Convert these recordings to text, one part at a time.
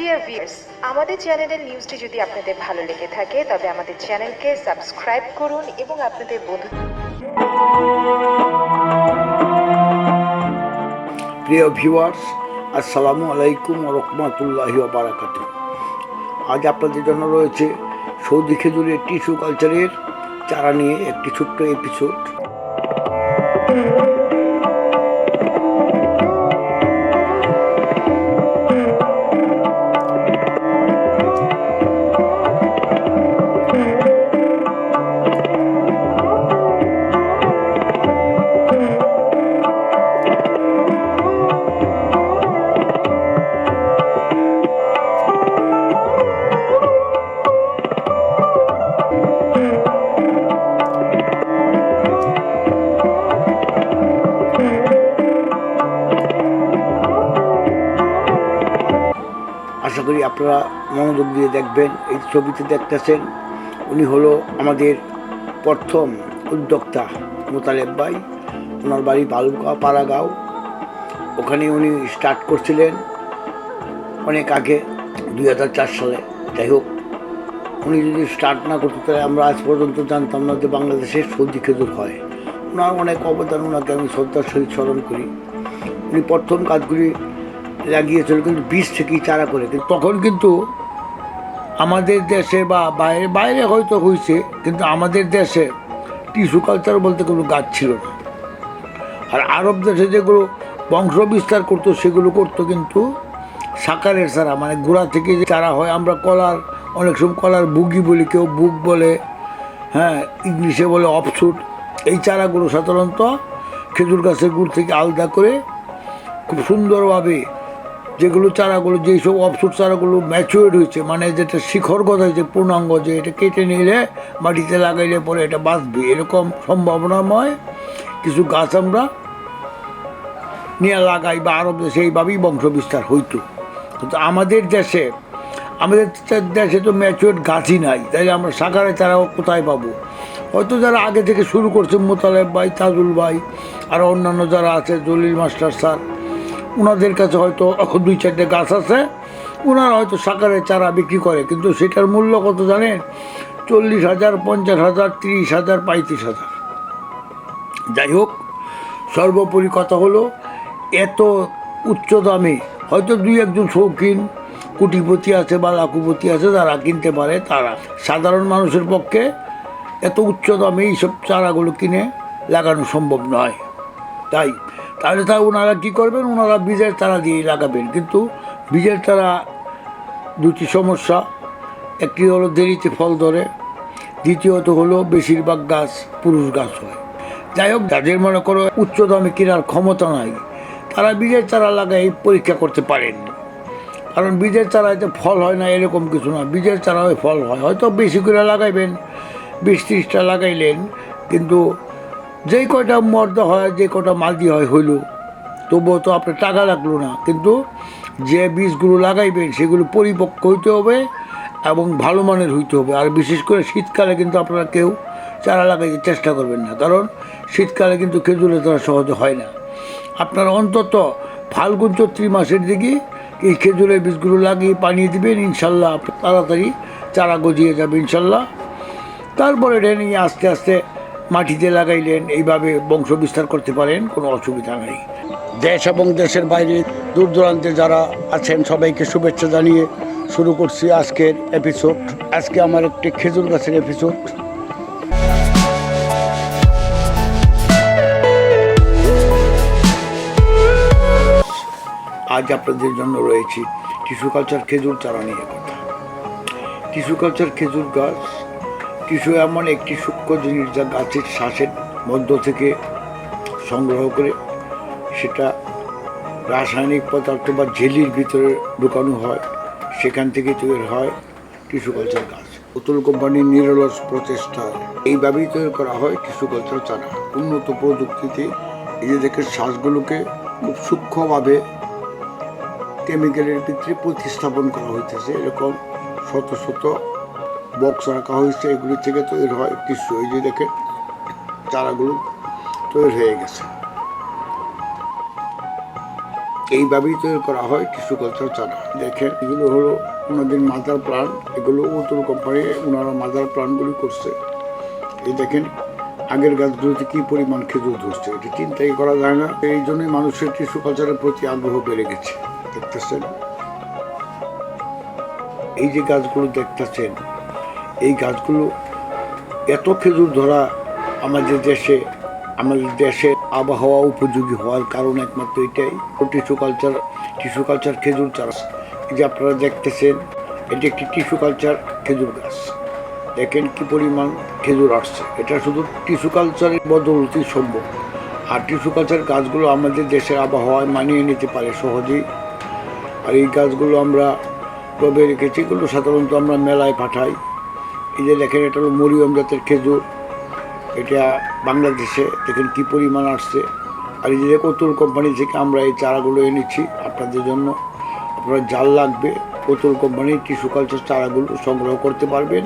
Dear viewers আমাদের চ্যানেলের নিউজটি যদি আপনাদের ভালো লেগে থাকে, তবে আমাদের চ্যানেলকে সাবস্ক্রাইব করুন এবং আপনাদের বন্ধু প্রিয় ভিউয়ার্স আসসালামু আলাইকুম রহমতুল্লাহি বারাকাত আজ আপনাদের জন্য রয়েছে সৌদি খেজুরের টিস্যু কালচারের চারা নিয়ে একটি ছোট্ট এপিসোড করি, আপনারা মনোযোগ দিয়ে দেখবেন, এই ছবিতে দেখতেছেন, উনি হলো আমাদের প্রথম উদ্যোক্তা মোতালেব ভাই। ওনার বাড়ি বালুকা পাড়াগাঁও। ওখানে উনি স্টার্ট করছিলেন অনেক আগে, দুই হাজার চার সালে। যাই হোক, উনি যদি স্টার্ট না করতে, তাহলে আমরা আজ পর্যন্ত জানতাম না যে বাংলাদেশে সর্দি খেজুর হয়। ওনার অনেক অবদান, ওনাকে আমি শ্রদ্ধার সহিত স্মরণ করি। উনি প্রথম কাজগুলি লাগিয়েছিল কিন্তু বীজ থেকেই চারা করে কিন্তু তখন কিন্তু আমাদের দেশে বা বাইরে বাইরে হয়তো হয়েছে কিন্তু আমাদের দেশে টিস্যু কালচার বলতে কোনো গাছ ছিল না। আর আরব দেশে যেগুলো বংশ বিস্তার করতো, সেগুলো করতো কিন্তু সাকারের চারা মানে গোড়া থেকে যে চারা হয়, আমরা কলার, অনেক সময় কলার বুগি বলি, কেউ বুক বলে হ্যাঁ ইংলিশে বলে অফসুট, এই চারাগুলো সাধারণত খেজুর গাছের গুড় থেকে আলাদা করে খুব সুন্দরভাবে যেগুলো চারাগুলো, যেই সব অফসুট চারাগুলো ম্যাচুয়ার্ড হয়েছে মানে যেটা শিখরগত হয়েছে পূর্ণাঙ্গ, যে এটা কেটে নিলে মাটিতে লাগাইলে পরে এটা বাঁচবে। এরকম সম্ভাবনাময় কিছু গাছ আমরা নিয়ে লাগাই বা আরব দেশে এইভাবেই বংশ বিস্তার হইতো। কিন্তু আমাদের দেশে আমাদের দেশে তো ম্যাচুয়ার্ড গাছই নাই। তাইলে আমরা সাকারে তারা কোথায় পাবো? হয়তো যারা আগে থেকে শুরু করছে মোতালেব ভাই, তাজুল ভাই, আর অন্যান্য যারা আছে, জলিল মাস্টার স্যার ওনাদের কাছে হয়তো দুই চারটে গাছ আছে ওনারা হয়তো সাকারের চারা বিক্রি করে, কিন্তু সেটার মূল্য কত জানেন? চল্লিশ হাজার, পঞ্চাশ হাজার, তিরিশ হাজার, পঁয়ত্রিশ হাজার। যাই হোক, সর্বোপরি কথা হলো, এত উচ্চ দামে, হয়তো দুই একজন শৌখিন কুটিপতি আছে বা লাকুপতি আছে, যারা কিনতে পারে, তারা। সাধারণ মানুষের পক্ষে এত উচ্চ দামে এইসব চারাগুলো কিনে লাগানো সম্ভব নয়। তাই তাহলে তা ওনারা কী করবেন? ওনারা বীজের চারা দিয়ে লাগাবেন। কিন্তু বীজের চারা দুটি সমস্যা। একটি হলো দেরিতে ফল ধরে, দ্বিতীয়ত হলো বেশিরভাগ গাছ পুরুষ গাছ হয়। যাই হোক, যাদের মনে করো উচ্চ দামে কেনার ক্ষমতা নাই, তারা বীজের চারা লাগাই পরীক্ষা করতে পারেন। কারণ বীজের চারাতে ফল হয় না, এরকম কিছু না। বীজের চারা হয় ফল হয়। হয়তো বেশি করে লাগাইবেন, বিশ ত্রিশটা লাগাইলেন, কিন্তু যেই কয়টা মর্দা হয়, যে কটা মালদি হয় হইল, তবুও তো আপনার টাকা লাগল না। কিন্তু যে বীজগুলো লাগাইবেন, সেগুলো পরিপক্ক হইতে হবে এবং ভালো মানের হইতে হবে। আর বিশেষ করে শীতকালে কিন্তু আপনারা কেউ চারা লাগাইতে চেষ্টা করবেন না। কারণ শীতকালে কিন্তু খেজুরের চারা সহজে হয় না। আপনারা অন্তত ফাল্গুন চৈত্রি মাসের দিকে এই খেজুরের বীজগুলো লাগিয়ে পানিয়ে দিবেন, ইনশাল্লাহ তাড়াতাড়ি চারা গজিয়ে যাবে, ইনশাল্লাহ। তারপরে এটা নিয়ে আস্তে আস্তে মাটিতে লাগাইলেন এইভাবে বংশ বিস্তার করতে পারেন কোনো অসুবিধা নেই। দেশ এবং দেশের বাইরে দূর দূরান্তে যারা আছেন সবাইকে শুভেচ্ছা জানিয়ে শুরু করছি আজকের এপিসোড আজকে আমার একটি খেজুর গাছের এপিসোড আজ আপনাদের জন্য রয়েছে টিস্যু কালচার খেজুর চারা নিয়ে কথা। টিস্যু কালচার খেজুর গাছ টিস্যু এমন একটি সূক্ষ্ম জিনিস যা গাছের শ্বাসের মধ্য থেকে সংগ্রহ করে সেটা রাসায়নিক পদার্থ বা ঝিলির ভিতরে ঢুকানো হয়, সেখান থেকে তৈরি হয় টিস্যু কালচার গাছ। উত্তল কোম্পানির নিরলস প্রচেষ্টা এইভাবেই তৈরি করা হয় টিস্যু কালচার চারা উন্নত প্রযুক্তিতে দেখে শ্বাসগুলোকে খুব সূক্ষ্মভাবে কেমিক্যালের ভিতরে প্রতিস্থাপন করা হইতেছে। এরকম শত শত বক্স রাখা হয়েছে, এগুলি থেকে তৈরি হয় টিস্যু এই যে দেখে চারাগুলো তৈরি হয়ে গেছে। এইভাবেই তৈরি করা হয় টিস্যু কালচার চারা দেখেন, এগুলো হলো ওনাদের মাদার প্লান এগুলো উত্তর কোম্পানি ওনারা মাদার প্লানগুলি করছে। এই দেখেন, আগের গাছগুলোতে কী পরিমাণ খেজুর ধরছে, এটা চিন্তাই করা যায় না। এই জন্যই মানুষের টিস্যু কালচারের প্রতি আগ্রহ বেড়ে গেছে। দেখতেছেন? এই যে গাছগুলো দেখতেছেন এই গাছগুলো এত খেজুর ধরা আমাদের দেশে, আমাদের দেশের আবহাওয়া উপযোগী হওয়ার কারণ একমাত্র এটাই। টিস্যু কালচার টিস্যু কালচার খেজুর চাষ। যে আপনারা দেখতেছেন, এটি একটি টিস্যু কালচার খেজুর গাছ। দেখেন কি পরিমাণ খেজুর আসছে। এটা শুধু টিস্যু কালচারের বদলতি সম্ভব। আর টিস্যু কালচার গাছগুলো আমাদের দেশের আবহাওয়ায় মানিয়ে নিতে পারে সহজেই। আর এই গাছগুলো আমরা টবে রেখেছি, এগুলো সাধারণত আমরা মেলায় পাঠাই। এই যে দেখেন, এটা হলো মরিয়ম জাতের খেজুর। এটা বাংলাদেশে দেখেন কী পরিমাণ আসছে। আর এই যে কতুল কোম্পানি থেকে আমরা এই চারাগুলো এনেছি আপনাদের জন্য। আপনার জাল লাগবে, কতুল কোম্পানির টিস্যু কালচার চারাগুলো সংগ্রহ করতে পারবেন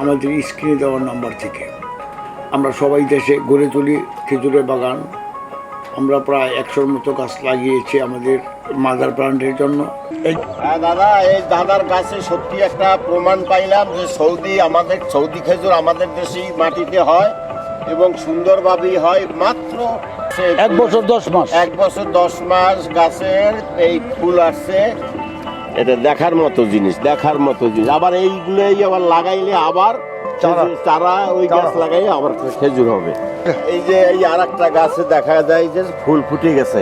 আমাদের স্ক্রিনে দেওয়ার নাম্বার থেকে। আমরা সবাই দেশে গড়ে তুলি খেজুরের বাগান। আমরা প্রায় একশোর মতো গাছ লাগিয়েছি আমাদের মাদার প্লান্টের জন্য। এই হ্যাঁ দাদা এই দাদার কাছে সত্যি একটা প্রমাণ পাইলাম যে সৌদি আমাদের সৌদি খেজুর আমাদের দেশেই মাটিতে হয় এবং সুন্দরভাবেই হয়। মাত্র এক বছর দশ মাস। এক বছর দশ মাস গাছের এই ফুল আসছে। এটা দেখার মতো জিনিস দেখার মতো জিনিস। আবার এইগুলোই আবার লাগাইলে আবার চারা। চারা ওই গাছ লাগাই আবার খেজুর হবে। এই যে এই আর একটা গাছে দেখা যায় যে ফুল ফুটে গেছে।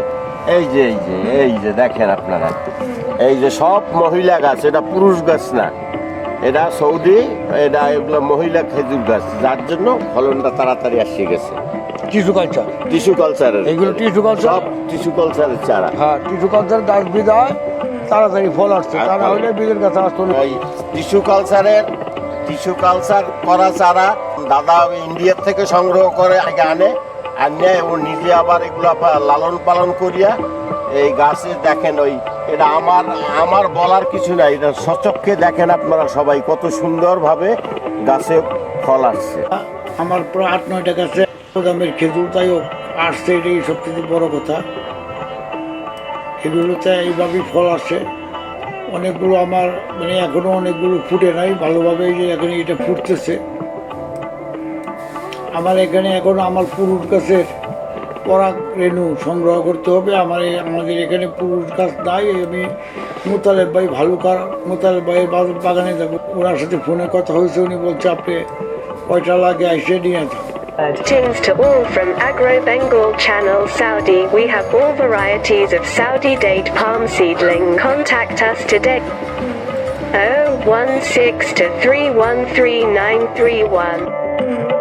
এই যে এই যে এই যে দেখেন আপনারা। এই যে সব মহিলা গাছ এটা পুরুষ গাছ না। এটা সৌদি এটা এগুলো মহিলা খেজুর গাছ। যার জন্য ফলনটা তাড়াতাড়ি আসে গেছে। Tissue culture. টিস্যু কালচারের। এইগুলো টিস্যু কালচার? সব টিস্যু কালচারের চারা। হ্যাঁ টিস্যু কালচার গাছ বিদায় তাড়াতাড়ি ফল আসছে। তা না হলে বীজের কাছে আসতো টিস্যু কালচারের টিস্যু কালচার করা চারা দাদা ইন্ডিয়ার থেকে সংগ্রহ করে আগে আনে আনিয়ে ও নিজে আবার এগুলো লালন পালন করিয়া এই গাছে দেখেন ওই, এটা আমার আমার বলার কিছু নাই, এটা সচক্ষে দেখেন আপনারা সবাই কত সুন্দরভাবে গাছে ফল আসছে। আমার প্রায় আট, নয়টা গাছে দামের খেজুর তাই আসছে, এটাই সবথেকে বড় কথা। এগুলোতে এইভাবেই ফল আসে। অনেকগুলো আমার মানে এখনও অনেকগুলো ফুটে নাই, ভালোভাবে যে এখন এটা ফুটতেছে। আমার এখানে এখন আমার পুরুষ গাছের পরাগ রেণু সংগ্রহ করতে হবে। আমার আমাদের এখানে পুরুষ গাছ নাই, আমি মোতালেব ভাই ভালুকার, মোতালেব ভাইয়ের বাগানে যাব। ওনার সাথে ফোনে কথা হয়েছে, উনি বলছে, আপনি কয়টা লাগে এসে নিয়ে যান। Greetings to all from Agro Bengal Channel Saudi. We have all varieties of Saudi date palm seedling. Contact us today. 016 to 313931.